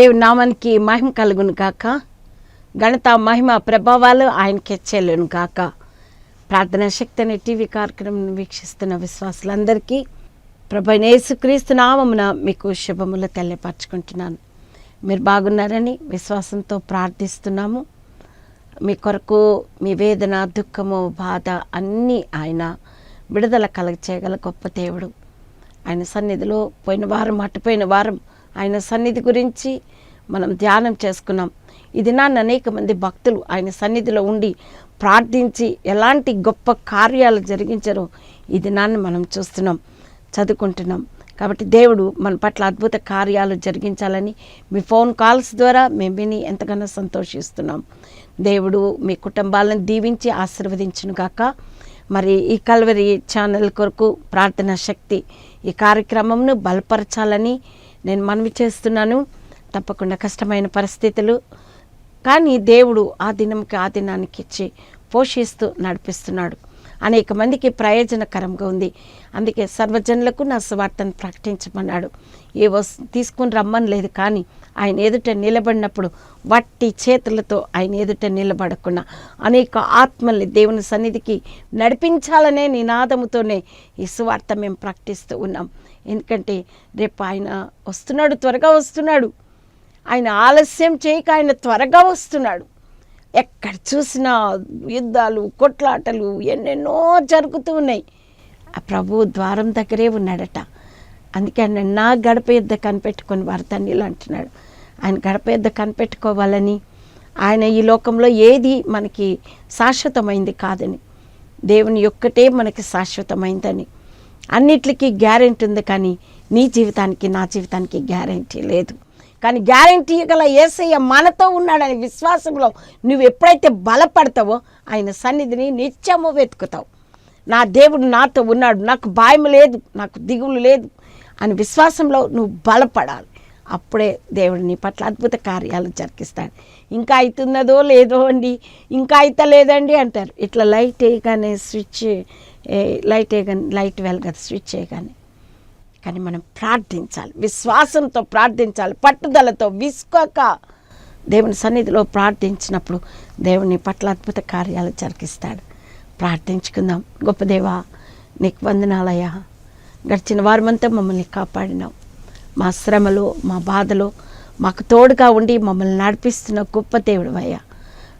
దేవుని నామానికి మహిమ కలుగును గాక. గణత మహిమ ప్రభావాలు ఆయనకి చెల్లును గాక. ప్రార్థనా శక్తి అనే టీవీ కార్యక్రమం వీక్షిస్తున్న విశ్వాసులందరికీ ప్రభు యేసుక్రీస్తు నామమున మీకు శుభములు తెలియపరచుకుంటున్నాను. మీరు బాగున్నారని విశ్వాసంతో ప్రార్థిస్తున్నాము. మీ కొరకు మీ వేదన దుఃఖము బాధ అన్నీ ఆయన విడుదల కలగ చేయగల గొప్ప దేవుడు. ఆయన సన్నిధిలో పోయిన వారం అటుపోయిన వారం ఆయన సన్నిధి గురించి మనం ధ్యానం చేసుకున్నాం. ఇది నాన్న అనేక మంది భక్తులు ఆయన సన్నిధిలో ఉండి ప్రార్థించి ఎలాంటి గొప్ప కార్యాలు జరిగించారో ఇది నాన్న మనం చూస్తున్నాం చదువుకుంటున్నాం. కాబట్టి దేవుడు మన పట్ల అద్భుత కార్యాలు జరిగించాలని మీ ఫోన్ కాల్స్ ద్వారా మేము విని ఎంతగానో సంతోషిస్తున్నాం. దేవుడు మీ కుటుంబాలను దీవించి ఆశీర్వదించును గాక. మరి ఈ కల్వరి ఛానల్ కొరకు ప్రార్థనా శక్తి ఈ కార్యక్రమంను బలపరచాలని నేను మనవి చేస్తున్నాను. తప్పకుండా కష్టమైన పరిస్థితులు. కానీ దేవుడు ఆ దినంకి ఆ దినానికి ఇచ్చి పోషిస్తూ నడిపిస్తున్నాడు. అనేక మందికి ప్రయోజనకరంగా ఉంది. అందుకే సర్వజనులకు నా స్వార్థను ప్రకటించమన్నాడు. ఏ వస్తు తీసుకుని రమ్మని లేదు కానీ ఆయన ఎదుట నిలబడినప్పుడు వట్టి చేతులతో ఆయన ఎదుట నిలబడకుండా అనేక ఆత్మల్ని దేవుని సన్నిధికి నడిపించాలనే నినాదముతోనే ఈ సువార్త మేము ప్రకటిస్తూ ఉన్నాం. ఎందుకంటే రేపు ఆయన వస్తున్నాడు త్వరగా వస్తున్నాడు. ఆయన ఆలస్యం చేయక ఆయన త్వరగా వస్తున్నాడు. ఎక్కడ చూసినా యుద్ధాలు కొట్లాటలు ఎన్నెన్నో జరుగుతూ ఉన్నాయి. ఆ ప్రభు ద్వారం దగ్గరే ఉన్నాడట. అందుకే ఆయన నా గడప యుద్ధ కనిపెట్టుకొని వార్తన్నీళ్ళు అంటున్నాడు. ఆయన గడప యుద్ధ కనిపెట్టుకోవాలని ఆయన ఈ లోకంలో ఏది మనకి శాశ్వతమైంది కాదని దేవుని ఒక్కటే మనకి శాశ్వతమైందని అన్నిటికీ గ్యారెంటీ ఉంది కానీ నీ జీవితానికి నా జీవితానికి గ్యారెంటీ లేదు. కానీ గ్యారంటీ గల ఏసయ్య మనతో ఉన్నాడని విశ్వాసంలో నువ్వు ఎప్పుడైతే బలపడతావో ఆయన సన్నిధిని నిత్యము వెతుకుతావు. నా దేవుడు నాతో ఉన్నాడు నాకు భయం లేదు నాకు దిగులు లేదు అని విశ్వాసంలో నువ్వు బలపడాలి. అప్పుడే దేవుడు నీ పట్ల అద్భుత కార్యాలు జరిగిస్తాడు. ఇంకా అవుతున్నదో లేదో అండి ఇంకా అయితే లేదండి అంటారు. ఇట్లా లైట్ వేయగానే స్విచ్ లైట్ వేయగానే లైట్ వెలగదు స్విచ్ చేయగానే కానీ మనం ప్రార్థించాలి విశ్వాసంతో ప్రార్థించాలి పట్టుదలతో విసుకోక దేవుని సన్నిధిలో ప్రార్థించినప్పుడు దేవుని పట్ల అద్భుత కార్యాలు జరిగిస్తాడు. ప్రార్థించుకుందాం. గొప్ప దేవా నీకు వందనాలయ్యా. గడిచిన వారమంతా మమ్మల్ని కాపాడినావు. మా శ్రమలో మా బాధలో మాకు తోడుగా ఉండి మమ్మల్ని నడిపిస్తున్న గొప్ప దేవుడు అయ్యా.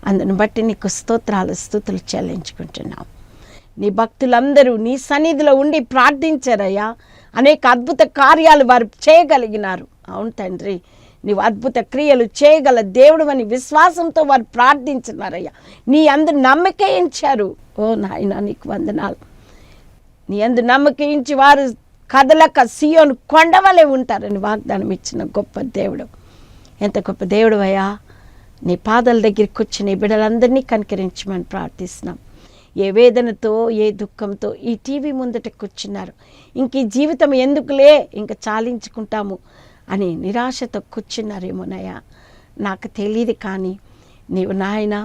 అందుని బట్టి నీకు స్తోత్రాలు స్థుతులు చెల్లించుకుంటున్నాం. నీ భక్తులందరూ నీ సన్నిధిలో ఉండి ప్రార్థించారయ్యా. అనేక అద్భుత కార్యాలు వారు చేయగలిగినారు. అవును తండ్రి నీవు అద్భుత క్రియలు చేయగల దేవుడు అని విశ్వాసంతో వారు ప్రార్థించినారయ్యా. నీ అందు నమ్మకయించారు ఓ నాయన నీకు వందనాలు. నీ అందు నమ్మకించి వారు కదలక సియోను కొండవలే ఉంటారని వాగ్దానం ఇచ్చిన గొప్ప దేవుడు. ఎంత గొప్ప దేవుడు అయ్యా. నీ పాదాల దగ్గరికి వచ్చి నీ బిడ్డలందరినీ కనికరించమని ప్రార్థిస్తున్నాం. ఏ వేదనతో ఏ దుఃఖంతో ఈ టీవీ ముందట కూర్చున్నారు ఇంక ఈ జీవితం ఎందుకులే? ఇంక చాలించుకుంటాము అని నిరాశతో కూర్చున్నారేమోనయ్యా నాకు తెలియదు కానీ నీవు నాయన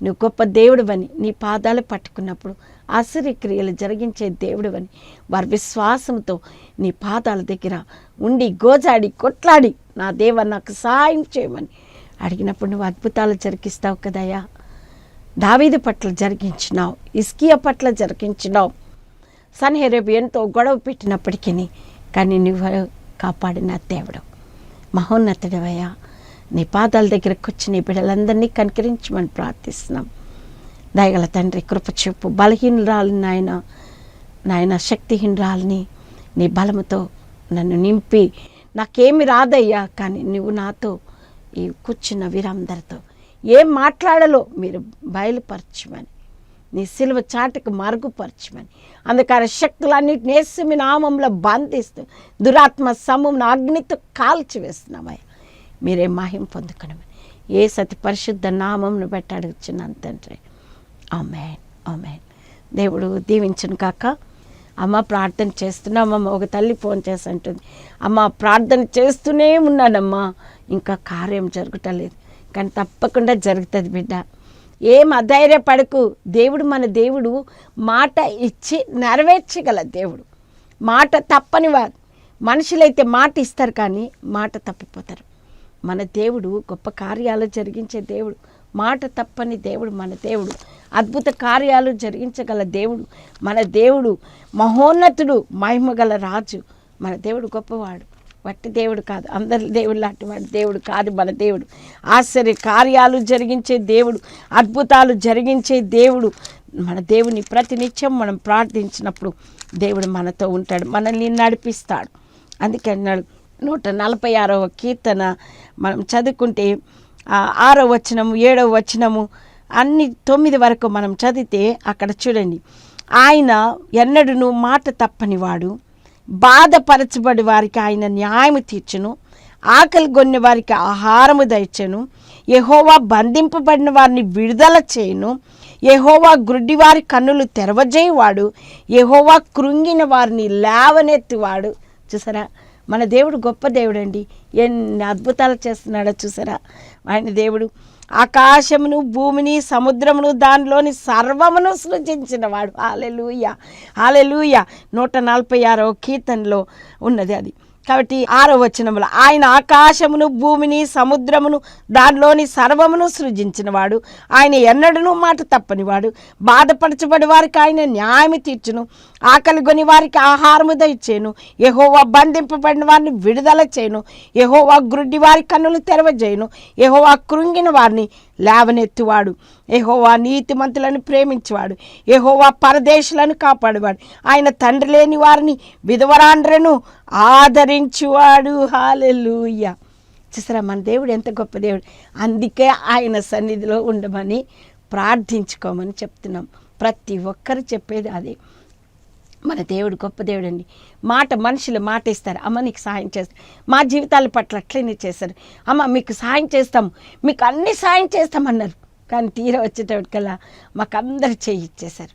నువ్వు గొప్ప దేవుడువని నీ పాదాలు పట్టుకున్నప్పుడు ఆశ్చర్యక్రియలు జరిగించే దేవుడువని వారి విశ్వాసంతో నీ పాదాల దగ్గర ఉండి గోజాడి కొట్లాడి నా దేవ నాకు సహాయం చేయమని అడిగినప్పుడు నువ్వు అద్భుతాలు జరిగిస్తావు కదయ్యా దావీదు పట్ల జరిగించినావు ఇస్కియా పట్ల జరిగించినావు. సన్హెరేబియన్తో ఎంతో గొడవ పెట్టినప్పటికీ కానీ నువ్వు కాపాడిన దేవుడు. మహోన్నతుడవయ్యా నీ పాదాల దగ్గరకు వచ్చి నీ బిడ్డలందరినీ కనికరించమని ప్రార్థిస్తున్నాం. దయగల తండ్రి కృప చెప్పు బలహీనరాలు నాయన నాయన శక్తిహీనరాలని నీ బలముతో నన్ను నింపి. నాకేమి రాదయ్యా కానీ నువ్వు నాతో ఈ కూర్చున్న వీరందరితో ఏం మాట్లాడాలో మీరు బయలుపరచమని. నీ సిలువ చాటుకు మరుగుపరచమని. అందుకని శక్తులన్నిటిని వేసి మీ నామంలో బంధిస్తూ దురాత్మ సమూహం అగ్నితో కాల్చివేస్తున్నామయ్యా మీరే మహిం పొందుకునమని. ఏ సతి పరిశుద్ధ నామంను బట్టి అడుగుచున్నాను తండ్రి. ఆమెన్. దేవుడు దీవించను కాక అమ్మ ప్రార్థన చేస్తున్నామమ్మ ఒక తల్లి ఫోన్ చేసి అంటుంది. అమ్మ ప్రార్థన చేస్తూనే ఉన్నానమ్మా. ఇంకా కార్యం జరగటలేదు. కానీ తప్పకుండా జరుగుతుంది బిడ్డ. ఏం అధైర్యపడకు. దేవుడు మన దేవుడు మాట ఇచ్చి నెరవేర్చగల దేవుడు. మాట తప్పని వారు. మనుషులైతే మాట ఇస్తారు కానీ మాట తప్పిపోతారు. మన దేవుడు గొప్ప కార్యాలు జరిగించే దేవుడు. మాట తప్పని దేవుడు మన దేవుడు. అద్భుత కార్యాలు జరిగించగల దేవుడు. మన దేవుడు మహోన్నతుడు మహిమగల రాజు. మన దేవుడు గొప్పవాడు. వట్టి దేవుడు కాదు అందరి దేవుడు లాంటి వాడు దేవుడు కాదు మన దేవుడు. ఆశ్చర్య కార్యాలు జరిగించే దేవుడు అద్భుతాలు జరిగించే దేవుడు. మన దేవుని ప్రతినిత్యం మనం ప్రార్థించినప్పుడు దేవుడు మనతో ఉంటాడు మనల్ని నడిపిస్తాడు. అందుకే అన్నాడు నూట నలభై ఆరవ కీర్తన మనం చదువుకుంటే ఆరో వచనము ఏడవ వచనము అన్ని తొమ్మిది వరకు మనం చదివితే అక్కడ చూడండి ఆయన ఎన్నడూ మాట తప్పనివాడు బాధపరచబడి వారికి ఆయన న్యాయము తీర్చును. ఆకలి గొన్న వారికి ఆహారము దయచెను. యహోవా బంధింపబడిన వారిని విడుదల చేయను. యహోవా గ్రుడ్డి వారి కన్నులు తెరవజేయవాడు. యహోవా కృంగిన వారిని లేవనెత్తివాడు. చూసారా? మన దేవుడు గొప్ప దేవుడు అండి ఎన్ని అద్భుతాలు చేస్తున్నాడో చూసారా? ఆయన దేవుడు ఆకాశమును భూమిని సముద్రమును దానిలోని సర్వమును సృజించిన వాడు ఆలెలుయ హాలెలూయ నూట నలభై ఆరో కీర్తనలో ఉన్నది అది. కాబట్టి ఆరో వచనములో ఆయన ఆకాశమును భూమిని సముద్రమును దానిలోని సర్వమును సృజించినవాడు. ఆయన ఎన్నడనూ మాట తప్పనివాడు. బాధపరచబడి వారికి ఆయన న్యాయం తీర్చును. ఆకలి కొని వారికి ఆహారము దయచేను. ఎహోవా బంధింపబడిన వారిని విడుదల చేయను ఎహోవా గ్రుడ్డి వారి కన్నులు తెరవజేయను. ఎహోవా కృంగిన వారిని లేవనెత్తువాడు. ఎహోవా నీతిమంతులను ప్రేమించేవాడు. ఎహోవా పరదేశులను కాపాడువాడు. ఆయన తండ్రి లేని వారిని విధవరాండ్రను ఆదరించువాడు. హాలెలుయ్య చూసారా మన దేవుడు ఎంత గొప్ప దేవుడు. అందుకే ఆయన సన్నిధిలో ఉండమని ప్రార్థించుకోమని చెప్తున్నాం. ప్రతి ఒక్కరు చెప్పేది అదే. మన దేవుడు గొప్ప దేవుడు అండి మాట మనుషులు మాట ఇస్తారు అమ్మ నీకు సాయం చేస్తారు మా జీవితాల పట్ల అట్లనే చేశారు అమ్మ మీకు సాయం చేస్తాం. మీకు అన్ని సాయం చేస్తామన్నారు. కానీ తీర వచ్చేటప్పటికల్లా మాకు అందరు చేయి ఇచ్చేశారు.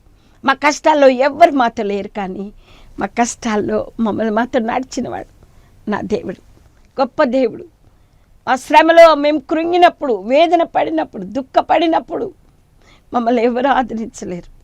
మా కష్టాల్లో ఎవ్వరు మాతో లేరు కానీ మా కష్టాల్లో మమ్మల్ని మాతో నడిచినవాడు నా దేవుడు. గొప్ప దేవుడు. ఆ శ్రమలో మేము కృంగినప్పుడు వేదన పడినప్పుడు దుఃఖపడినప్పుడు మమ్మల్ని ఎవరు ఆదరించలేరు.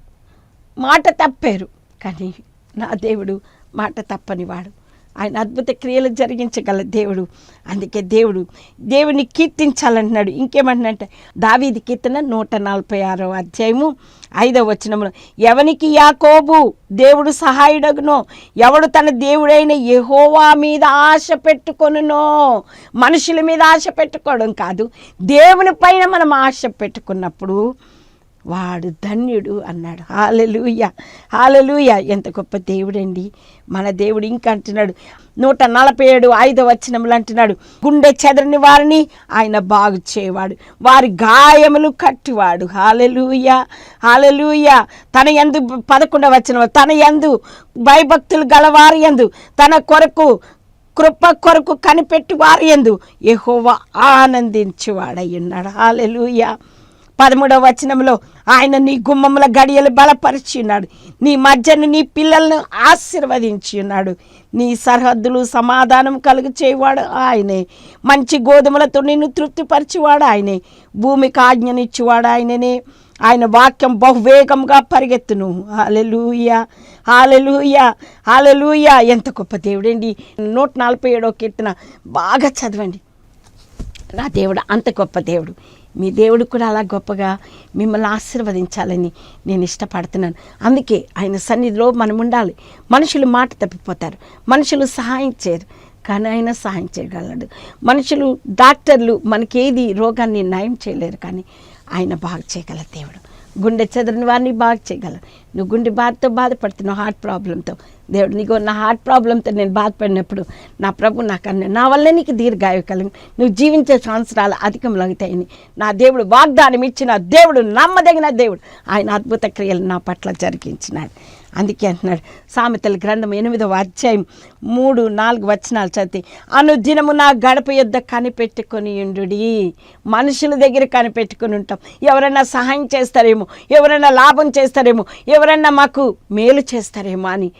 మాట తప్పారు. కానీ నా దేవుడు మాట తప్పనివాడు. ఆయన అద్భుత క్రియలు జరిగించగల దేవుడు. అందుకే దేవుడు దేవుని కీర్తించాలంటున్నాడు. ఇంకేమంటున్నాడంటే దావీది కీర్తన నూట నలభై ఆరో అధ్యాయము ఐదవ వచనంలో ఎవనికి యాకోబు దేవుడు సహాయుడగునో ఎవడు తన దేవుడైన యహోవా మీద ఆశ పెట్టుకొనునో మనుషుల మీద ఆశ పెట్టుకోవడం కాదు. దేవుని పైన మనం ఆశ పెట్టుకున్నప్పుడు వాడు ధన్యుడు అన్నాడు. Hallelujah hallelujah. ఎంత గొప్ప దేవుడండి. మన దేవుడు ఇంకా అంటున్నాడు. నూట నలభై ఏడు ఐదో వచనములు అంటున్నాడు. గుండె చెదరని వారిని ఆయన బాగు చేయవాడు వారి గాయములు కట్టివాడు. Hallelujah hallelujah. తన ఎందు పదకొండవ వచనం తన ఎందు భయభక్తులు గలవారి ఎందు తన కొరకు కృప కొరకు కనిపెట్టి వారి ఎందు యెహోవా ఆనందించువాడై ఉన్నాడు. హాలెలూయ. పదమూడవ వచనంలో ఆయన నీ గుమ్మముల గడియలు బలపరిచి ఉన్నాడు నీ మధ్యను నీ పిల్లలను ఆశీర్వదించి ఉన్నాడు. నీ సరిహద్దులు సమాధానం కలుగు చేయవాడు ఆయనే. మంచి గోధుమలతో నిన్ను తృప్తిపరిచేవాడు ఆయనే. భూమికి ఆజ్ఞనిచ్చేవాడు ఆయననే. ఆయన వాక్యం బహువేగంగా పరిగెత్తును. హాలెలూయ హాలెలూయ హాలెలూయ ఎంత గొప్ప దేవుడండి. నూట నలభై ఏడో కీర్తన బాగా చదవండి. నా దేవుడు అంత గొప్ప దేవుడు. మీ దేవుడు కూడా అలా గొప్పగా మిమ్మల్ని ఆశీర్వదించాలని నేను ఇష్టపడుతున్నాను. అందుకే ఆయన సన్నిధిలో మనం ఉండాలి. మనుషులు మాట తప్పిపోతారు. మనుషులు సహాయం చేయరు. కానీ ఆయన సహాయం చేయగలడు. మనుషులు డాక్టర్లు మనకేది రోగాన్ని నయం చేయలేరు. కానీ ఆయన బాగు చేయగల దేవుడు. గుండె చెదరని వారిని బాగు చేయగలరు నువ్వు గుండె బాధతో బాధపడుతున్నావు హార్ట్ ప్రాబ్లంతో దేవుడు నీకు నా హార్ట్ ప్రాబ్లంతో నేను బాధపడినప్పుడు నా ప్రభు నాకు అన్న నా వల్ల నీకు దీర్ఘాయు కలిగి నువ్వు జీవించే సంవత్సరాలు అధికంలాగుతాయని నా దేవుడు వాగ్దానం ఇచ్చిన దేవుడు నమ్మదగిన దేవుడు. ఆయన అద్భుత క్రియలు నా పట్ల జరిగించినాడు. అందుకే అంటున్నాడు సామెతల గ్రంథం ఎనిమిదవ అధ్యాయం మూడు నాలుగు వచనాలు చదివి అనుదినము నా గడప యుద్ధ కనిపెట్టుకొని ఉండు మనుషుల దగ్గర కనిపెట్టుకొని ఉంటాం. ఎవరైనా సహాయం చేస్తారేమో ఎవరైనా లాభం చేస్తారేమో ఎవరైనా మాకు మేలు చేస్తారేమో అని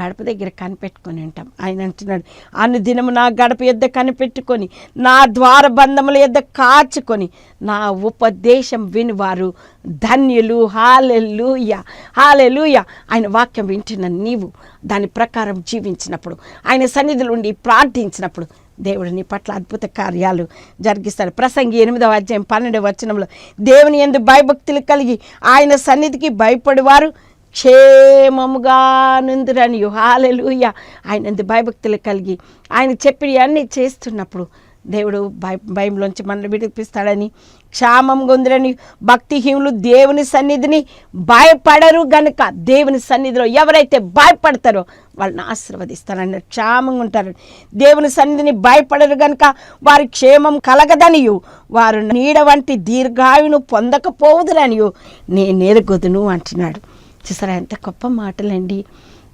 గడప దగ్గర కనిపెట్టుకొని ఉంటాం. ఆయన అంటున్నాడు అనుదినము నా గడప యొద్ద కనిపెట్టుకొని నా ద్వార బంధముల యొద్ద కాచుకొని నా ఉపదేశం వినివారు ధన్యులు. Hallelujah hallelujah. ఆయన వాక్యం వింటున్న నీవు దాని ప్రకారం జీవించినప్పుడు ఆయన సన్నిధిలో ఉండి ప్రార్థించినప్పుడు దేవుడు నీ పట్ల అద్భుత కార్యాలు జరిగిస్తాడు. ప్రసంగి ఎనిమిదవ అధ్యాయం పన్నెండవ వచనంలో దేవుని ఎందు భయభక్తులు కలిగి ఆయన సన్నిధికి భయపడేవారు క్షేమముగా నుందురని హాలెలుయ. ఆయన భయభక్తులు కలిగి. ఆయన చెప్పి అన్నీ చేస్తున్నప్పుడు దేవుడు భయ భయంలోంచి మనల్ని విడిపిస్తాడని క్షామం గొందురని భక్తిహీనులు దేవుని సన్నిధిని భయపడరు గనుక దేవుని సన్నిధిలో ఎవరైతే భయపడతారో వాళ్ళని ఆశీర్వదిస్తారని క్షేమంగా ఉంటారు. దేవుని సన్నిధిని భయపడరు గనుక వారి క్షేమం కలగదనియు. వారు నీడ వంటి దీర్ఘాయును పొందకపోవుదురనియు. నేను ఎరుగుదును అంటున్నాడు. చూసారా? ఎంత గొప్ప మాటలండి.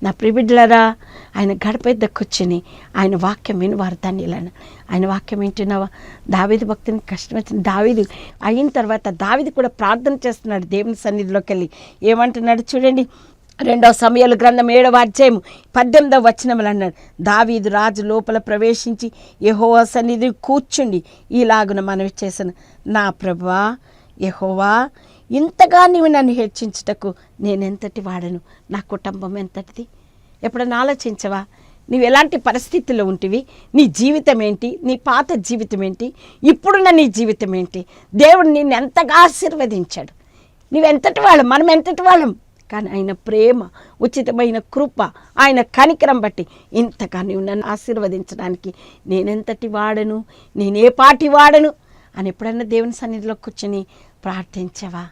నా ప్రిబిడ్లరా ఆయన గడపై కూర్చుని ఆయన వాక్యం విని వారు ఇలా ఆయన వాక్యం వింటున్నావా? దావీదు భక్తిని కష్టం వచ్చింది దావీదు అయిన తర్వాత దావీదు కూడా ప్రార్థన చేస్తున్నాడు దేవుని సన్నిధిలోకి వెళ్ళి ఏమంటున్నాడు చూడండి. రెండవ సమయాలు గ్రంథం ఏడవ అధ్యాయం పద్దెనిమిదవ వచనములు అన్నాడు. దావీదు రాజు లోపల ప్రవేశించి యహోవా సన్నిధి కూర్చుండి ఈలాగున మనవి చేశాను. నా ప్రభా యహోవా ఇంతగా నీవు నన్ను హెచ్చించుటకు నేనెంతటి వాడను? నా కుటుంబం ఎంతటిది? ఎప్పుడన్నా ఆలోచించవా? నీవు ఎలాంటి పరిస్థితుల్లో ఉంటివి? నీ జీవితం ఏంటి నీ పాత జీవితం ఏంటి ఇప్పుడున్న నీ జీవితం ఏంటి దేవుడు నిన్ను ఎంతగా ఆశీర్వదించాడు. నువ్వెంతటి వాళ్ళం? మనం ఎంతటి వాళ్ళం? కానీ ఆయన ప్రేమ ఉచితమైన కృప ఆయన కనికరం బట్టి ఇంతగా నువ్వు నన్ను ఆశీర్వదించడానికి నేనెంతటి వాడను? నేనే పాటి వాడను? అని ఎప్పుడన్నా దేవుని సన్నిధిలో కూర్చొని ప్రార్థించవా?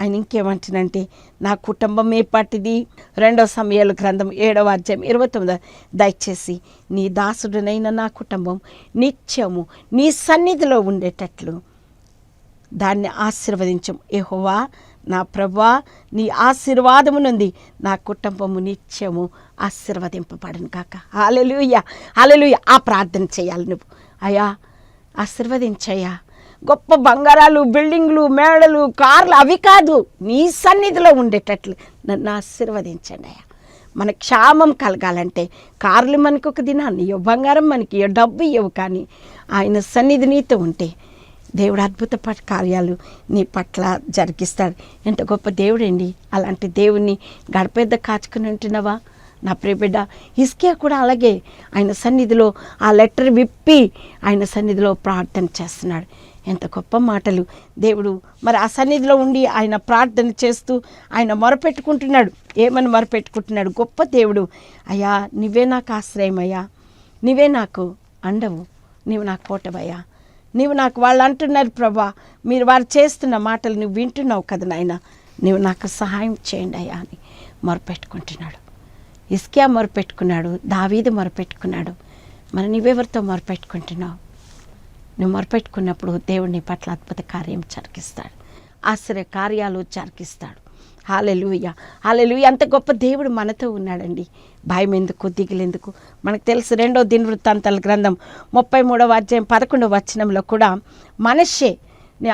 ఆయన ఇంకేమంటున్నంటే నా కుటుంబం ఏ పాటిది? రెండవ సమయాల గ్రంథం ఏడవ అధ్యాయం ఇరవై తొమ్మిది. దయచేసి నీ దాసుడునైన నా కుటుంబం నిత్యము నీ సన్నిధిలో ఉండేటట్లు దాన్ని ఆశీర్వదించం. ఏహోవా నా ప్రభా నీ ఆశీర్వాదము నుండి నా కుటుంబము నిత్యము ఆశీర్వదింపబడను కాక హాలెలుయ హాలెలుయ ఆ ప్రార్థన చేయాలి నువ్వు. అయ్యా ఆశీర్వదించయ్యా. గొప్ప బంగారాలు బిల్డింగ్లు మేడలు కార్లు అవి కాదు నీ సన్నిధిలో ఉండేటట్లు నన్ను ఆశీర్వదించండి అయ్యా. మన క్షామం కలగాలంటే కార్లు మనకు ఒక దినాన్ని ఇవ్వ బంగారం మనకి ఇవ్వ డబ్బు ఇవ్వవు కానీ ఆయన సన్నిధి నీతో ఉంటే దేవుడు అద్భుత కార్యాలు నీ పట్ల జరిగిస్తాడు. ఎంత గొప్ప దేవుడండి. అలాంటి దేవుణ్ణి గడపెద్ద కాచుకుని ఉంటున్నావా? నా ప్రియబిడ్డ హిస్కియా కూడా అలాగే ఆయన సన్నిధిలో ఆ లెటర్ విప్పి ఆయన సన్నిధిలో ప్రార్థన చేస్తున్నాడు. ఎంత గొప్ప మాటలు. దేవుడు మరి ఆ సన్నిధిలో ఉండి ఆయన ప్రార్థన చేస్తూ ఆయన మొరపెట్టుకుంటున్నాడు. ఏమని మొరపెట్టుకుంటున్నాడు? గొప్ప దేవుడు. అయ్యా నువ్వే నాకు ఆశ్రయం అయ్యా నువ్వే నాకు అండవు. నీవు నాకు కోటవయ్యా నీవు నాకు వాళ్ళు అంటున్నారు ప్రభా. మీరు వారు చేస్తున్న మాటలు నువ్వు వింటున్నావు కదా నాయన. నువ్వు నాకు సహాయం చేయండి అయ్యా అని మొరపెట్టుకుంటున్నాడు. ఇస్కియా మొరపెట్టుకున్నాడు. దావీది మొరపెట్టుకున్నాడు. మరి నువ్వెవరితో మొరపెట్టుకుంటున్నావు? నువ్వు మొరపెట్టుకున్నప్పుడు దేవుడిని పట్ల అద్భుత కార్యం చరికిస్తాడు ఆశ్చర్య కార్యాలు చరికిస్తాడు హాలెలుయ హాలెలుయ అంత గొప్ప దేవుడు మనతో ఉన్నాడండి. భయం ఎందుకు? దిగులెందుకు మనకు తెలుసు రెండో దిన వృత్తాంతాల గ్రంథం ముప్పై మూడవ అధ్యాయం పదకొండవ వచనంలో కూడా మనషే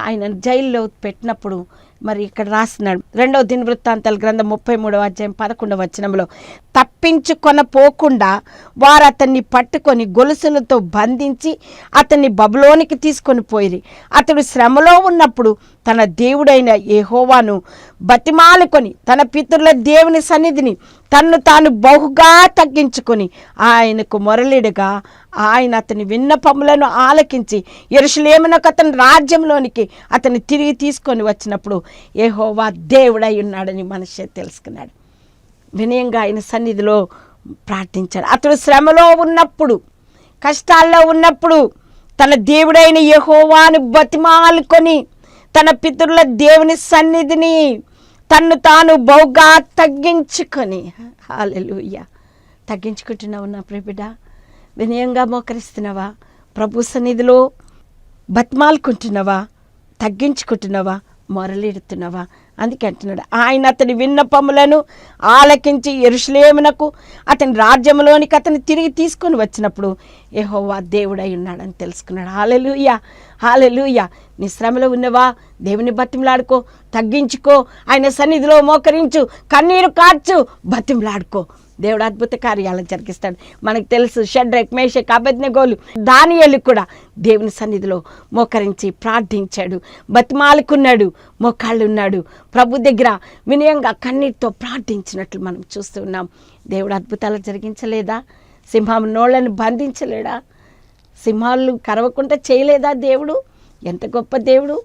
ఆయన జైల్లో పెట్టినప్పుడు మరి ఇక్కడ రాస్తున్నాడు. రెండవ దినవృత్తాంతాల గ్రంథం ముప్పై మూడవ అధ్యాయం పదకొండవ వచనంలో తప్పించుకొన పోకుండా వారు అతన్ని పట్టుకొని గొలుసులతో బంధించి అతన్ని బబులోనికి తీసుకొని పోయిరి. అతడు శ్రమలో ఉన్నప్పుడు తన దేవుడైన ఏహోవాను బతిమాలుకొని తన పితరుల దేవుని సన్నిధిని తన్ను తాను బహుగా తగ్గించుకొని ఆయనకు మొరలిడగా ఆయన అతని విన్నపములను ఆలకించి ఎరుషులేమునకు అతని రాజ్యంలోనికి అతన్ని తిరిగి తీసుకొని వచ్చినప్పుడు ఏహోవా దేవుడై ఉన్నాడని మనిషి తెలుసుకున్నాడు. వినయంగా ఆయన సన్నిధిలో ప్రార్థించాడు. అతడు శ్రమలో ఉన్నప్పుడు కష్టాల్లో ఉన్నప్పుడు తన దేవుడైన యహోవాను బతిమాలుకొని తన పితరుల దేవుని సన్నిధిని తన్ను తాను బహుగా తగ్గించుకొని. హాలెలుయ్య తగ్గించుకుంటున్నావు నా ప్రిబిడ వినయంగా మోకరిస్తున్నావా? ప్రభు సన్నిధిలో బతిమాలుకుంటున్నావా? తగ్గించుకుంటున్నావా? మొరలిడుతున్నావా? అందుకే అంటున్నాడు ఆయన అతని విన్నపములను ఆలకించి ఎరుషులేమునకు అతని రాజ్యంలోనికి అతని తిరిగి తీసుకొని వచ్చినప్పుడు ఏహోవా దేవుడై ఉన్నాడని తెలుసుకున్నాడు. హాలెలుయ హాలెలుయ నీ శ్రమలో ఉన్నవా? దేవుని బతిమలాడుకో తగ్గించుకో. ఆయన సన్నిధిలో మోకరించు కన్నీరు కార్చు బతిమలాడుకో. దేవుడు అద్భుత కార్యాలను జరిగిస్తాడు. మనకు తెలుసు షడ్రక్ మేషక్ అభజ్ఞగోలు దానియలు కూడా దేవుని సన్నిధిలో మోకరించి ప్రార్థించాడు. బతిమాలుకున్నాడు మోకాళ్ళున్నాడు. ప్రభు దగ్గర వినయంగా కన్నీటితో ప్రార్థించినట్లు మనం చూస్తున్నాం దేవుడు అద్భుతాలు జరిగించలేదా? సింహం నోళ్ళను బంధించలేడా? సింహాలు కరవకుండా చేయలేదా దేవుడు? ఎంత గొప్ప దేవుడు?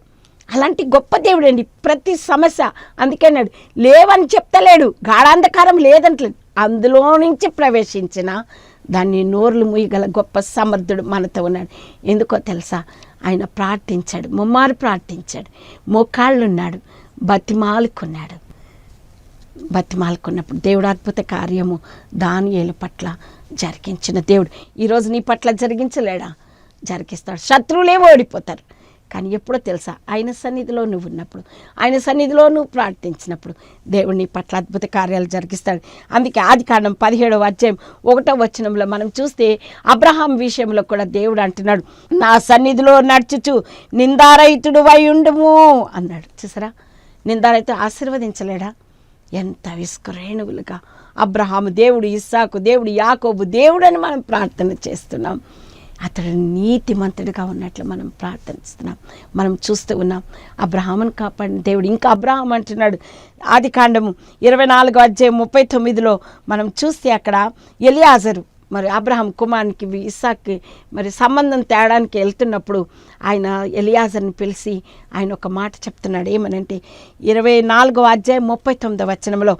అలాంటి గొప్ప దేవుడు అండి ప్రతి సమస్య అందుకేనాడు లేవని చెప్తలేడు. గాఢాంధకారం లేదంటలేదు. అందులో నుంచి ప్రవేశించిన దాన్ని నోర్లు మూయగల గొప్ప సమర్థుడు మనతో ఉన్నాడు. ఎందుకో తెలుసా? ఆయన ప్రార్థించాడు ముమ్మారు ప్రార్థించాడు మోకాళ్ళున్నాడు బతిమాలుకున్నాడు. బతిమాలుకున్నప్పుడు దేవుడు అద్భుత కార్యము దానియేలు పట్ల జరిగించిన దేవుడు. ఈరోజు నీ పట్ల జరిగించలేడా? జరిగిస్తాడు. శత్రువులే ఓడిపోతారు. కానీ ఎప్పుడో తెలుసా? ఆయన సన్నిధిలో నువ్వు ఉన్నప్పుడు ఆయన సన్నిధిలో నువ్వు ప్రార్థించినప్పుడు దేవుని పట్ల అద్భుత కార్యాలు జరిగిస్తాడు. అందుకే ఆది కాండం పదిహేడవ అధ్యాయం ఒకటో వచనంలో మనం చూస్తే అబ్రహాం విషయంలో కూడా దేవుడు అంటున్నాడు నా సన్నిధిలో నడుచుచు నిందారహితుడు వై అన్నాడు. చూసారా? నిందారైతే ఆశీర్వదించలేడా? ఎంత విస్కరేణువులుగా అబ్రహాము దేవుడు ఇస్సాకు దేవుడు యాకోబు దేవుడని మనం ప్రార్థన చేస్తున్నాం. అతడు నీతిమంతుడిగా ఉన్నట్లు మనం ప్రార్థిస్తున్నాం. మనం చూస్తూ ఉన్నాం అబ్రహామును కాపాడిన దేవుడు ఇంకా అబ్రహాం అంటున్నాడు. ఆది కాండము ఇరవై నాలుగు అధ్యాయం ముప్పై తొమ్మిదిలో మనం చూస్తే అక్కడ ఎలియాజరు మరి అబ్రహాం కుమార్కి ఇసాక్కి మరి సంబంధం తేడానికి వెళ్తున్నప్పుడు ఆయన ఎలియాజర్ని పిలిచి ఆయన ఒక మాట చెప్తున్నాడు. ఏమనంటే ఇరవై నాలుగో అధ్యాయం ముప్పై తొమ్మిదో వచనంలో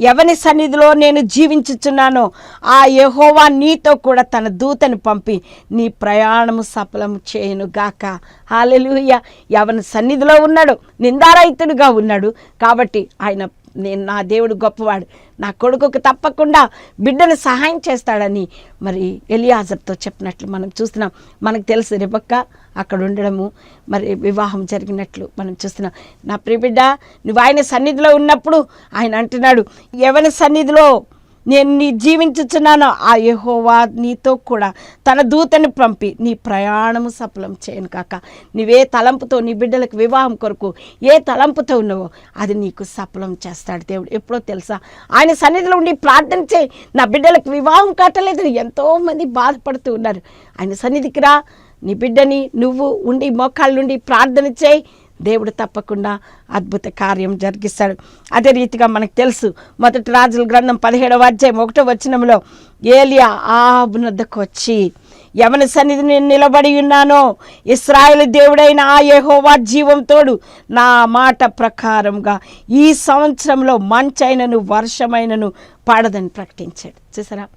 ఎవని సన్నిధిలో నేను జీవించుచున్నానో ఆ యహోవా నీతో కూడా తన దూతను పంపి నీ ప్రయాణము సఫలము చేయను గాక. హాలెలుయ ఎవని సన్నిధిలో ఉన్నాడు నిందారహితుడుగా ఉన్నాడు కాబట్టి ఆయన నేను నా దేవుడు గొప్పవాడు. నా కొడుకుకు తప్పకుండా బిడ్డను సహాయం చేస్తాడని మరి ఎలియాజర్తో చెప్పినట్లు మనం చూస్తున్నాం. మనకు తెలుసు రిబక్క అక్కడ ఉండడము మరి వివాహం జరిగినట్లు మనం చూస్తున్నాం. నా ప్రియబిడ్డ నువ్వు ఆయన సన్నిధిలో ఉన్నప్పుడు ఆయన అంటున్నాడు ఎవరి సన్నిధిలో నేను నీ జీవించుచున్నాను. ఆ యహోవా నీతో కూడా తన దూతని పంపి నీ ప్రయాణము సఫలం చేయను కాక. నీవే తలంపుతో నీ బిడ్డలకు వివాహం కొరకు ఏ తలంపుతో ఉన్నావో అది నీకు సఫలం చేస్తాడు దేవుడు. ఎప్పుడో తెలుసా? ఆయన సన్నిధిలో ఉండి ప్రార్థన చేయి. నా బిడ్డలకు వివాహం కట్టలేదు ఎంతోమంది బాధపడుతూ ఉన్నారు. ఆయన సన్నిధికి రా. నీ బిడ్డని నువ్వు ఉండి మోకాళ్ళుండి ప్రార్థన చేయి. దేవుడు తప్పకుండా అద్భుత కార్యం జరిగిస్తాడు. అదే రీతిగా మనకు తెలుసు మొదటి రాజుల గ్రంథం పదిహేడవ అధ్యాయం ఒకటో వచనంలో ఏలియా ఆబునద్దకు వచ్చి ఎవరి సన్నిధి నేను నిలబడి ఉన్నానో? ఇస్రాయేల్ దేవుడైన ఆ యహోవా జీవంతోడు నా మాట ప్రకారంగా ఈ సంవత్సరంలో మంచైనను వర్షమైనను పడదని ప్రకటించాడు. చూసారా?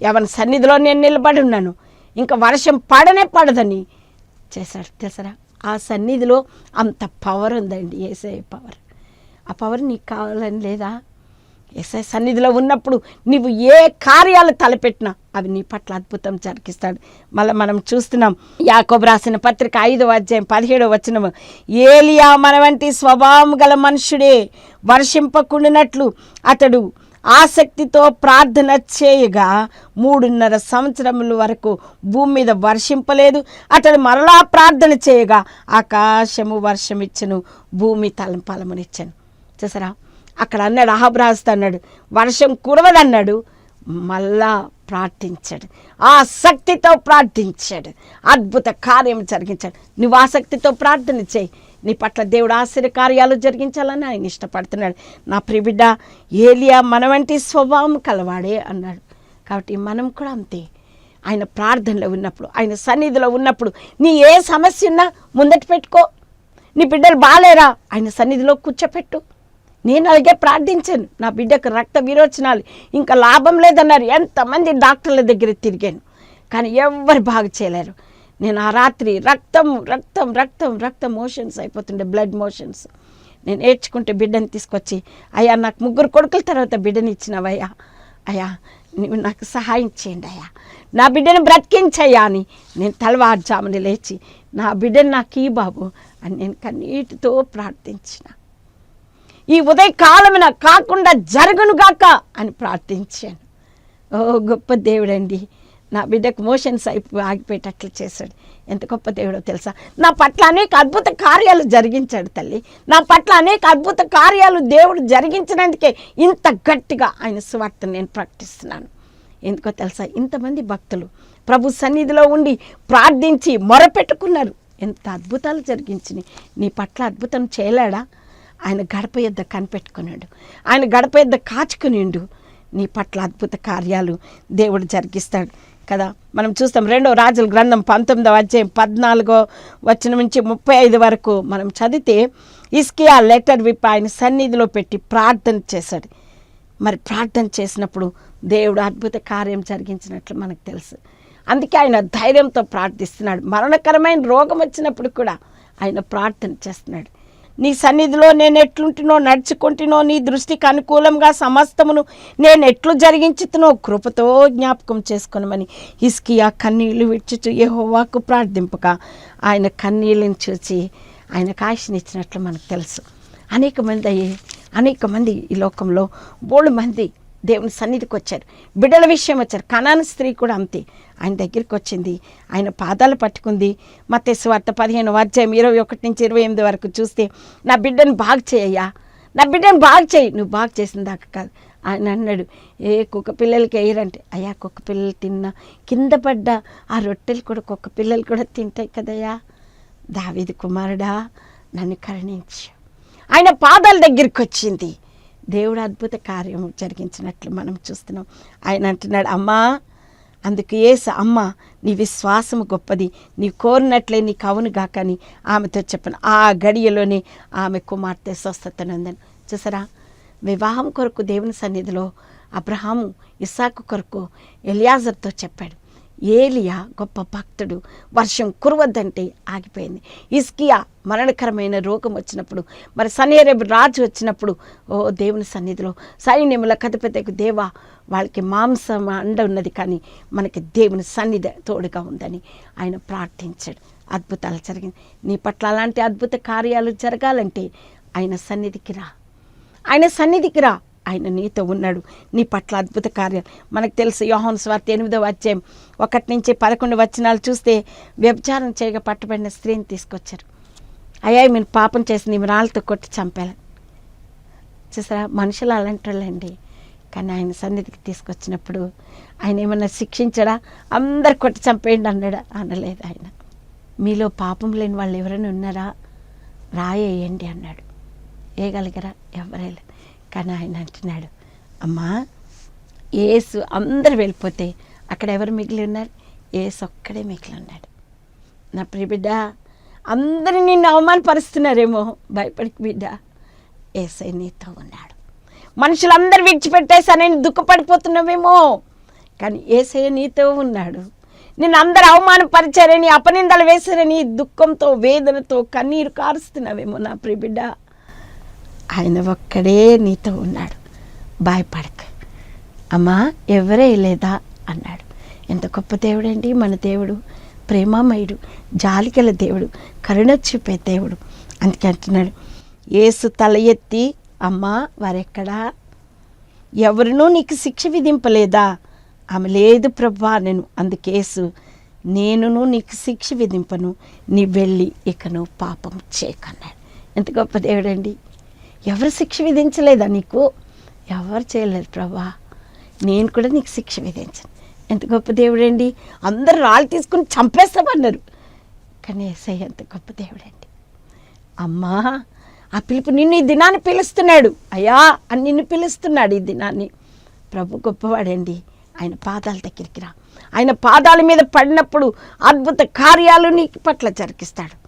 ఎవరి సన్నిధిలో నేను నిలబడి ఉన్నాను ఇంకా వర్షం పడనే పడదని చేశాడు. తెలుసరా ఆ సన్నిధిలో అంత పవర్ ఉందండి ఏసఐ పవర్ ఆ పవర్ నీకు కావాలని లేదా? ఏసఐ సన్నిధిలో ఉన్నప్పుడు నీవు ఏ కార్యాలు తలపెట్టినా అవి నీ పట్ల అద్భుతం జరిగిస్తాడు. మళ్ళీ మనం చూస్తున్నాం యాకోబు రాసిన పత్రిక ఐదో అధ్యాయం పదిహేడో వచనము ఏలియా మన వంటి స్వభావం గల మనుషుడే వర్షింపకుండినట్లు అతడు ఆసక్తితో ప్రార్థన చేయగా మూడున్నర సంవత్సరముల వరకు భూమి మీద వర్షింపలేదు. అతడు మరలా ప్రార్థన చేయగా ఆకాశము వర్షం ఇచ్చను భూమి తలంపలమునిచ్చాను. చూసారా? అక్కడ అన్నాడు అహబ్రాస్తో అన్నాడు వర్షం కురవదన్నాడు మళ్ళా ప్రార్థించాడు. ఆసక్తితో ప్రార్థించాడు అద్భుత కార్యం జరిగించాడు. నువ్వు ఆసక్తితో ప్రార్థన చేయి నీ పట్ల దేవుడు ఆశ్చర్య కార్యాలు జరిగించాలని ఆయన ఇష్టపడుతున్నాడు. నా ప్రిబిడ్డ ఏలియా మన వంటి స్వభావం కలవాడే అన్నాడు. కాబట్టి మనం కూడా అంతే. ఆయన ప్రార్థనలో ఉన్నప్పుడు ఆయన సన్నిధిలో ఉన్నప్పుడు నీ ఏ సమస్య ఉన్నా ముందట పెట్టుకో. నీ బిడ్డలు బాలేరా? ఆయన సన్నిధిలో కూర్చోపెట్టు. నేను అలాగే ప్రార్థించాను. నా బిడ్డకు రక్త విరోచనాలు ఇంకా లాభం లేదన్నారు. ఎంతమంది డాక్టర్ల దగ్గర తిరిగాను. కానీ ఎవ్వరు బాగు చేయలేరు. నేను ఆ రాత్రి రక్తం రక్తం రక్తం రక్తం మోషన్స్ అయిపోతుండే బ్లడ్ మోషన్స్ నేను ఏడ్చుకుంటే బిడ్డని తీసుకొచ్చి అయ్యా నాకు ముగ్గురు కొడుకుల తర్వాత బిడ్డని ఇచ్చినవయ్యా. అయ్యా నువ్వు నాకు సహాయం చేయండి అయ్యా. నా బిడ్డను బ్రతికించయ్యా అని నేను తలవారుజాముని లేచి నా బిడ్డను నాకు ఈ బాబు అని నేను కన్నీటితో ప్రార్థించిన. ఈ ఉదయకాలమున కాకుండా జరుగునుగాక అని ప్రార్థించాను. ఓ గొప్ప దేవుడండి నా బిడ్డకు మోషన్స్ అయిపో ఆగిపోయేటట్లు చేశాడు. ఎంత గొప్ప దేవుడో తెలుసా? నా పట్ల అనేక అద్భుత కార్యాలు జరిగించాడు తల్లి. నా పట్ల అనేక అద్భుత కార్యాలు దేవుడు జరిగించినందుకే ఇంత గట్టిగా ఆయన సువార్తను నేను ప్రకటిస్తున్నాను. ఎందుకో తెలుసా? ఇంతమంది భక్తులు ప్రభు సన్నిధిలో ఉండి ప్రార్థించి మొరపెట్టుకున్నారు. ఎంత అద్భుతాలు జరిగించినాయి. నీ పట్ల అద్భుతం చేయలేడా? ఆయన గడప యొద్ద కనిపెట్టుకున్నాడు ఆయన గడప యొద్ద కాచుకునిండు. నీ పట్ల అద్భుత కార్యాలు దేవుడు జరిగిస్తాడు. కదా? మనం చూస్తాం రెండో రాజుల గ్రంథం పంతొమ్మిదవ అధ్యాయం పద్నాలుగో వచ్చిన నుంచి ముప్పై ఐదు వరకు మనం చదివితే ఇస్కియా లెటర్ విప్ ఆయన సన్నిధిలో పెట్టి ప్రార్థన చేశాడు. మరి ప్రార్థన చేసినప్పుడు దేవుడు అద్భుత కార్యం జరిగించినట్లు మనకు తెలుసు. అందుకే ఆయన ధైర్యంతో ప్రార్థిస్తున్నాడు. మరణకరమైన రోగం వచ్చినప్పుడు కూడా ఆయన ప్రార్థన చేస్తున్నాడు. నీ సన్నిధిలో నేను ఎట్లుంటునో నడుచుకుంటునో నీ దృష్టికి అనుకూలంగా సమస్తమును నేను ఎట్లు జరిగించుతునో కృపతో జ్ఞాపకం చేసుకునమని ఇస్కియా కన్నీళ్ళు విడుచుచు యహోవాకు ప్రార్థింపక ఆయన కన్నీళ్ళని చూసి ఆయనకు ఆశనిచ్చినట్లు మనకు తెలుసు. అనేక మంది అనేక మంది ఈ లోకంలో బోళ్ళు మంది దేవుని సన్నిధికి వచ్చారు బిడ్డల విషయం వచ్చారు. కనాన స్త్రీ కూడా అంతే. ఆయన దగ్గరికి వచ్చింది ఆయన పాదాలు పట్టుకుంది. మత్స్సు వార్త పదిహేను అధ్యాయం ఇరవై ఒకటి నుంచి ఇరవై ఎనిమిది వరకు చూస్తే నా బిడ్డను బాగు చేయయ్యా. నా బిడ్డను బాగు చేయి. నువ్వు బాగు చేసిన దాకా కాదు. ఆయన అన్నాడు ఏ కుక్క పిల్లలకి వేయరంటే అయ్యా కుక్క పిల్లలు తిన్నా. కింద పడ్డ ఆ రొట్టెలు కూడా కుక్క పిల్లలు కూడా తింటాయి కదయ్యా. దావిది కుమారుడా నన్ను కరుణించు. ఆయన పాదాల దగ్గరికి వచ్చింది దేవుడు అద్భుత కార్యం జరిగించినట్లు మనం చూస్తున్నాం. ఆయన అంటున్నాడు అమ్మా అందుకు ఏస అమ్మ నీ విశ్వాసము గొప్పది. నీ కోరినట్లే నీకు అవును గాకని ఆమెతో చెప్పను. ఆ గడియలోనే ఆమె కుమార్తె స్వస్థతనందని చూసారా? వివాహం కొరకు దేవుని సన్నిధిలో అబ్రహాము ఇస్సాకు కొరకు ఎలియాజర్తో చెప్పాడు. ఏలియా గొప్ప భక్తుడు. వర్షం కురవద్దంటే ఆగిపోయింది. ఇస్కియా మరణకరమైన రోగం వచ్చినప్పుడు మరి సనేరేబు రాజు వచ్చినప్పుడు ఓ దేవుని సన్నిధిలో సైన్యముల కథపెతకు దేవా వాళ్ళకి మాంసం అండ ఉన్నది కానీ మనకి దేవుని సన్నిధి తోడుగా ఉందని ఆయన ప్రార్థించాడు. అద్భుతాలు జరిగింది. నీ పట్ల అలాంటి అద్భుత కార్యాలు జరగాలంటే ఆయన సన్నిధికి రా. ఆయన సన్నిధికి రా. ఆయన నీతో ఉన్నాడు. నీ పట్ల అద్భుత కార్యాలు. మనకు తెలుసు యోహన్ స్వార్థ ఎనిమిదవ అధ్యాయం ఒకటి నుంచి పదకొండు వచనాలు చూస్తే వ్యభిచారం చేయగా పట్టబడిన స్త్రీని తీసుకొచ్చారు. అయ్యా మీరు పాపం చేసి నీ రాళ్ళతో కొట్టి చంపాలి చూసారా? మనుషులు అలాంటి వాళ్ళండి కానీ ఆయన సన్నిధికి తీసుకొచ్చినప్పుడు ఆయన ఏమన్నా శిక్షించడా? అందరు కొట్టి చంపేయండి అన్నాడా. అనలేదు ఆయన. మీలో పాపం లేని వాళ్ళు ఎవరైనా ఉన్నారా? రాయేయండి అన్నాడు. వేయగలిగరా ఎవరైనా కానీ ఆయన అంటున్నాడు. అమ్మా ఏసు అందరు వెళ్ళిపోతే అక్కడ ఎవరు మిగిలి ఉన్నారు? ఏసు ఒక్కడే మిగిలి ఉన్నాడు. నా ప్రియబిడ్డ అందరూ నిన్ను అవమానపరుస్తున్నారేమో. భయపడికి బిడ్డ. ఏసై నీతో ఉన్నాడు. మనుషులందరూ విడిచిపెట్టేసానని దుఃఖపడిపోతున్నావేమో. కానీ ఏసయ్య నీతో ఉన్నాడు. నిన్ను అందరు అవమానపరిచారని అపనిందలు వేశారని దుఃఖంతో వేదనతో కన్నీరు కారుస్తున్నావేమో నా ప్రియ బిడ్డ. ఆయన ఒక్కడే నీతో ఉన్నాడు. భయపడక అమ్మా ఎవరే లేదా? అన్నాడు. ఎంత గొప్ప దేవుడండి మన దేవుడు. ప్రేమామయుడు జాలికల దేవుడు కరుణ చూపే దేవుడు. అందుకే అంటున్నాడు. ఏసు తల ఎత్తి అమ్మా వారెక్కడా? ఎవరినూ నీకు శిక్ష విధింపలేదా? ఆమె లేదు ప్రభా నేను. అందుకేసు నేనును నీకు శిక్ష విధింపను. నీ వెళ్ళి ఇకను పాపం చేయకన్నాడు ఎంత గొప్ప దేవుడండి. ఎవరు శిక్ష విధించలేదా నీకు? ఎవరు చేయలేదు ప్రభా. నేను కూడా నీకు శిక్ష విధించను. ఎంత గొప్ప దేవుడండి. అందరు రాళ్ళు తీసుకుని చంపేస్తామన్నారు. కానీ ఏసై ఎంత గొప్ప దేవుడండి. అమ్మా ఆ పిలుపు నిన్ను ఈ దినాన్ని పిలుస్తున్నాడు. అయ్యా అని నిన్ను పిలుస్తున్నాడు ఈ దినాన్ని. ప్రభు గొప్పవాడండి. ఆయన పాదాల దగ్గరికి రా. ఆయన పాదాల మీద పడినప్పుడు అద్భుత కార్యాలు నీ పట్ల జరిగిస్తాడు.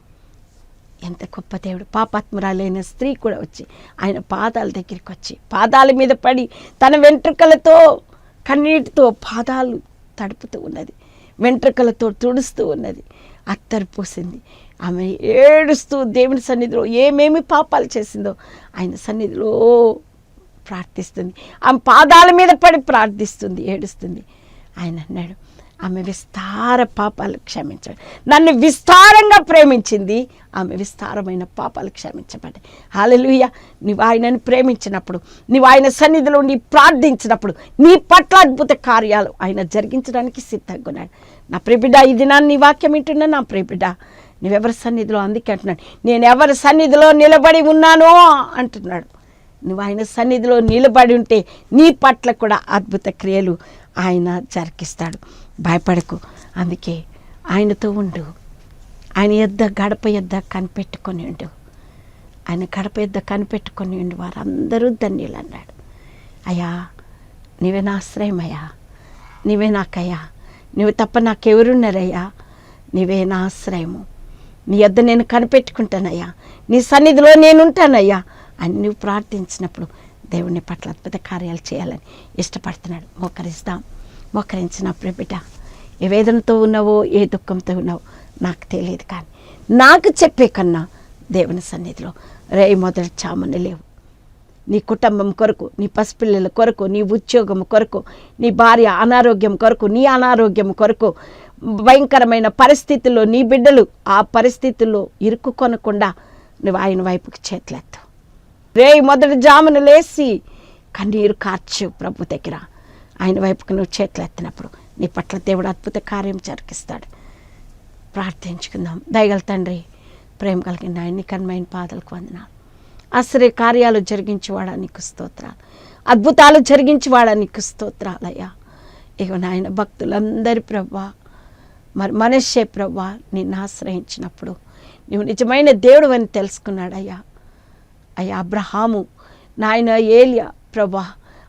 ఎంత గొప్ప దేవుడు. పాపాత్మురాలైన స్త్రీ కూడా వచ్చి ఆయన పాదాల దగ్గరికి వచ్చి పాదాల మీద పడి తన వెంట్రుకలతో కన్నీటితో పాదాలు తడుపుతూ ఉన్నది. వెంట్రుకలతో తుడుస్తూ ఉన్నది. అత్తరు పోసింది. ఆమె ఏడుస్తూ దేవుని సన్నిధిలో ఏమేమి పాపాలు చేసిందో ఆయన సన్నిధిలో ప్రార్థిస్తుంది. ఆమె పాదాల మీద పడి ప్రార్థిస్తుంది ఏడుస్తుంది. ఆయన అన్నాడు ఆమె విస్తార పాపాలు క్షమించండి. నన్ను విస్తారంగా ప్రేమించింది ఆమె విస్తారమైన పాపాలు క్షమించబడ్డాయి. హాలలుయ నువ్వు ఆయనను ప్రేమించినప్పుడు నువ్వు ఆయన సన్నిధిలో నీ ప్రార్థించినప్పుడు నీ పట్ల అద్భుత కార్యాలు ఆయన జరిగించడానికి సిద్ధంగా ఉన్నాడు. నా ప్రేబిడ్డ ఈ దినాన్ని నీ వాక్యం వింటున్నా నా ప్రేబిడ నువ్వెవరి సన్నిధిలో అందుకే అంటున్నాడు. నేను ఎవరి సన్నిధిలో నిలబడి ఉన్నానో అంటున్నాడు. నువ్వు ఆయన సన్నిధిలో నిలబడి ఉంటే నీ పట్ల కూడా అద్భుత క్రియలు ఆయన జరిగిస్తాడు. భయపడకు. అందుకే ఆయనతో ఉండు. ఆయన యొద్ద గడప యొద్ద కనిపెట్టుకొని ఉండు. ఆయన గడప యొద్ద కనిపెట్టుకొని ఉండు. వారందరూ ధన్యులు అన్నాడు. అయ్యా నీవే నా ఆశ్రయమయ్యా. నీవే నాకయ్యా. నువ్వు తప్ప నాకెవరున్నారయ్యా? నీవే నా ఆశ్రయము. నీ యొద్ద నేను కనిపెట్టుకుంటానయ్యా. నీ సన్నిధిలో నేను ఉంటానయ్యా అని నువ్వు ప్రార్థించినప్పుడు దేవుని పట్ల అద్భుత కార్యాలు చేయాలని ఇష్టపడుతున్నాడు. మోకరిస్తాం. మోకరించిన బిడ్డ ఏ వేదనతో ఉన్నావో ఏ దుఃఖంతో ఉన్నావో నాకు తెలియదు కానీ నాకు చెప్పే కన్నా దేవుని సన్నిధిలో రే మొదటి చామని లేవు. నీ కుటుంబం కొరకు నీ పసిపిల్లల కొరకు నీ ఉద్యోగం కొరకు నీ భార్య అనారోగ్యం కొరకు నీ అనారోగ్యం కొరకు భయంకరమైన పరిస్థితుల్లో నీ బిడ్డలు ఆ పరిస్థితుల్లో ఇరుక్కుకొనకుండా నువ్వు ఆయన వైపుకి చేతులెత్తు. రే మొదటి జామున లేచి కన్నీరు కార్చు ప్రభు దగ్గర. ఆయన వైపుకి నువ్వు చేతులెత్తినప్పుడు నీ పట్ల దేవుడు అద్భుత కార్యం జరిగిస్తాడు. ప్రార్థించుకుందాం. దయగల తండ్రి ప్రేమ కలిగిన ఆయన కన్మైన పాదలకు వందనాలు. ఆశ్రయ కార్యాలు జరిగించేవాడా నీకు స్తోత్రాలు. అద్భుతాలు జరిగించేవాడా నీకు స్తోత్రాలయ్యా ఇక నాయన భక్తులందరి ప్రభా మరి మనుష్య ప్రభా నిన్ను ఆశ్రయించినప్పుడు నువ్వు నిజమైన దేవుడు అని తెలుసుకున్నాడయ్యా. అయ్యా అబ్రహాము నాయన ఏలియా ప్రభా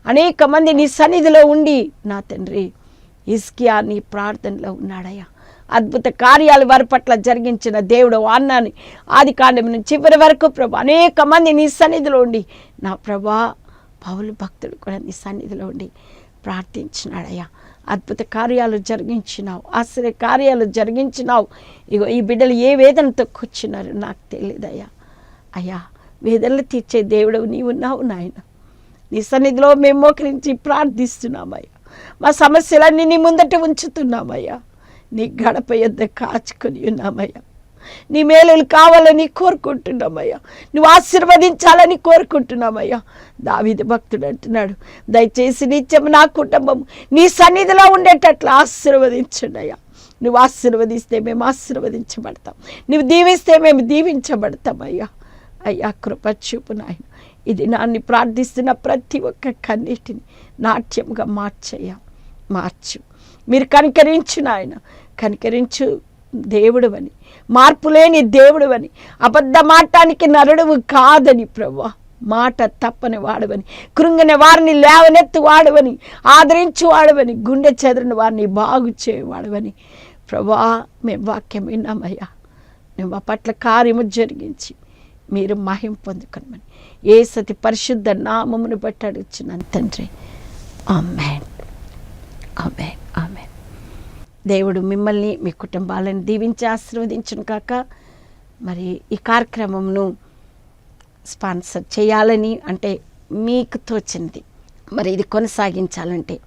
అనేక మంది నీ సన్నిధిలో ఉండి నా తండ్రి ఇస్కియా నీ ప్రార్థనలో ఉన్నాడయ్యా. అద్భుత కార్యాలు వారి పట్ల జరిగించిన దేవుడు అన్నాని ఆది కాండం నుంచి చివరి వరకు ప్రభా. అనేక మంది నీ సన్నిధిలో ఉండి నా ప్రభా పౌలు భక్తుడు కూడా నీ సన్నిధిలో ఉండి ప్రార్థించినాడయ్యా. అద్భుత కార్యాలు జరిగించినావు ఆశ్చర్య కార్యాలు జరిగించినావు. ఇగో ఈ బిడ్డలు ఏ వేదనతో కూర్చున్నారు నాకు తెలియదయ్యా. అయ్యా వేదనలు తీర్చే దేవుడు నీవున్నావు నాయన. నీ సన్నిధిలో మేము మోకరించి ప్రార్థిస్తున్నామయ్యా. మా సమస్యలన్నీ నీ ముందట ఉంచుతున్నామయ్యా. నీ గడప యొద్ద కాచుకొని ఉన్నామయ్యా. నీ మేలులు కావాలని కోరుకుంటున్నామయ్యా. నువ్వు ఆశీర్వదించాలని కోరుకుంటున్నామయ్యా. దావిది భక్తుడు అంటున్నాడు దయచేసి నిత్యం నా కుటుంబం నీ సన్నిధిలో ఉండేటట్లు ఆశీర్వదించండి అయ్యా నువ్వు ఆశీర్వదిస్తే మేము ఆశీర్వదించబడతాం. నువ్వు దీవిస్తే మేము దీవించబడతామయ్యా. అయ్యా కృప చూపు నాయన. ఇది నాన్ని ప్రార్థిస్తున్న ప్రతి ఒక్క కన్నిటిని నాట్యంగా మార్చయ్యా. మార్చు. మీరు కనికరించు నాయన. కనికరించు దేవుడు అని మార్పు లేని దేవుడు అని అబద్ధమాటానికి నరుడువు కాదని ప్రభా. మాట తప్పని వాడవని. కృంగిన వారిని లేవనెత్తు వాడవని. ఆదరించు వాడవని. గుండె చెదరని వారిని బాగు చేయవాడవని ప్రభా మేము వాక్యం విన్నామయ్యా. మేము మా పట్ల కార్యము జరిగించి మీరు మహిం పొందుకోమని ఏ సతి పరిశుద్ధ నామమును బట్టి అడుగుచున్నాను తండ్రి. ఆమెన్. ఆమెన్. ఆమెన్. దేవుడు మిమ్మల్ని మీ కుటుంబాలను దీవించి ఆశీర్వదించును కాక మరి ఈ కార్యక్రమంను స్పాన్సర్ చేయాలని అంటే మీకు తోచింది మరి ఇది కొనసాగించాలంటే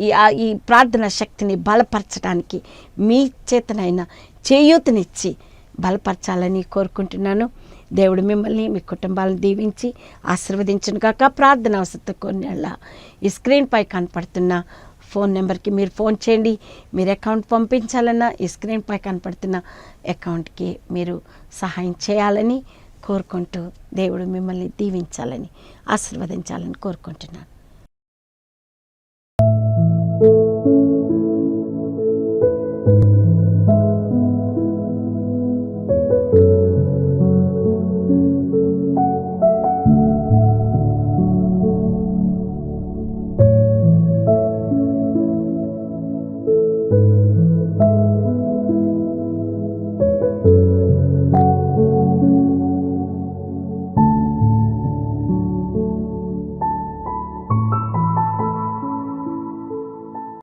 ఈ ఈ ప్రార్థన శక్తిని బలపరచడానికి మీ చేతనైనా చేయూతనిచ్చి బలపరచాలని కోరుకుంటున్నాను. దేవుడు మిమ్మల్ని మీ కుటుంబాలను దీవించి ఆశీర్వదించను కాక ప్రార్థన అవసరం కొన్నేళ్ళ ఈ స్క్రీన్పై కనపడుతున్న ఫోన్ నెంబర్కి మీరు ఫోన్ చేయండి. మీరు అకౌంట్ పంపించాలన్నా ఈ స్క్రీన్పై కనపడుతున్న అకౌంట్కి మీరు సహాయం చేయాలని కోరుకుంటూ దేవుడు మిమ్మల్ని దీవించాలని ఆశీర్వదించాలని కోరుకుంటున్నాను.